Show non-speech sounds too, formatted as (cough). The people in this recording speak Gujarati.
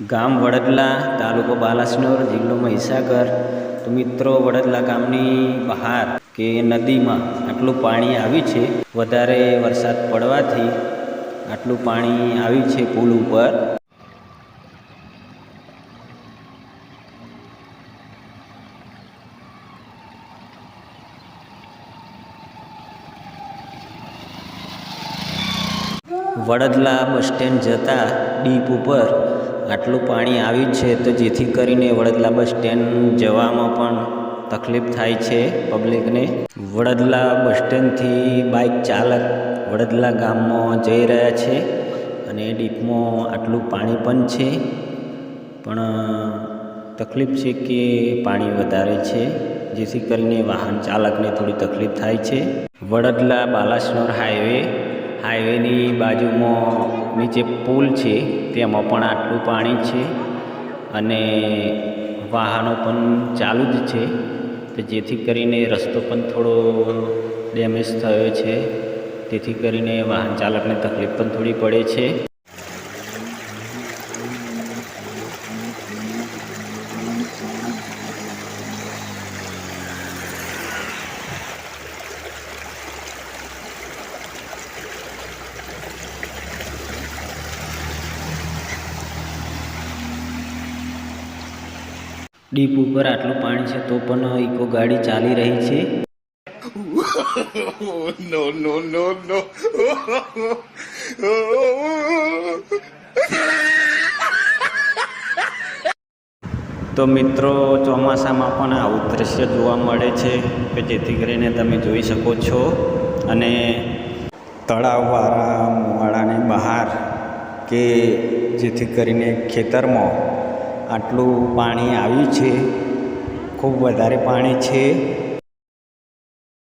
ગામ વડદલા, તાલુકો બાલાસનોર જિલ્લો મહીસાગર તો મિત્રો, વડદલા ગામની બહાર કે નદીમાં આટલું પાણી આવ્યું છે, વધારે વરસાદ પડવાથી આટલું પાણી આવ્યું છે પુલ ઉપર. વડદલા બસ સ્ટેન્ડ જતા ડીપ ઉપર આટલું પાણી આવ્યું છે તો જેથી કરીને વડદલા બસ સ્ટેન્ડ જવામાં પણ તકલીફ થાય છે પબ્લિકને. વડદલા બસ સ્ટેન્ડથી બાઇક ચાલક વડદલા ગામમાં જઈ રહ્યા છે અને ડીપમાં આટલું પાણી પણ છે. પણ તકલીફ છે કે પાણી વધારે છે, જેથી કરીને વાહન ચાલકને થોડી તકલીફ થાય છે. વડદલા બાલાસનોર હાઈવે હાઈવેની બાજુમાં નીચે પુલ છે, તેમાં પણ આટલું પાણી છે અને વાહનો પણ ચાલુ જ છે. તો જેથી કરીને રસ્તો પણ થોડો ડેમેજ થયો છે. તેથી કરીને વાહન ચાલકને તકલીફ પણ થોડી પડે છે. ડીપ ઉપર આટલું પાણી છે તો પણ ઇકો ગાડી ચાલી રહી છે. (laughs) (laughs) તો મિત્રો ચોમાસામાં પણ આવું દ્રશ્ય જોવા મળે છે કે જેથી કરીને તમે જોઈ શકો છો અને તળાવવાળા મોવાડાની બહાર કે જેથી કરીને ખેતરમાં આટલું પાણી આવ્યું છે. ખૂબ વધારે પાણી છે.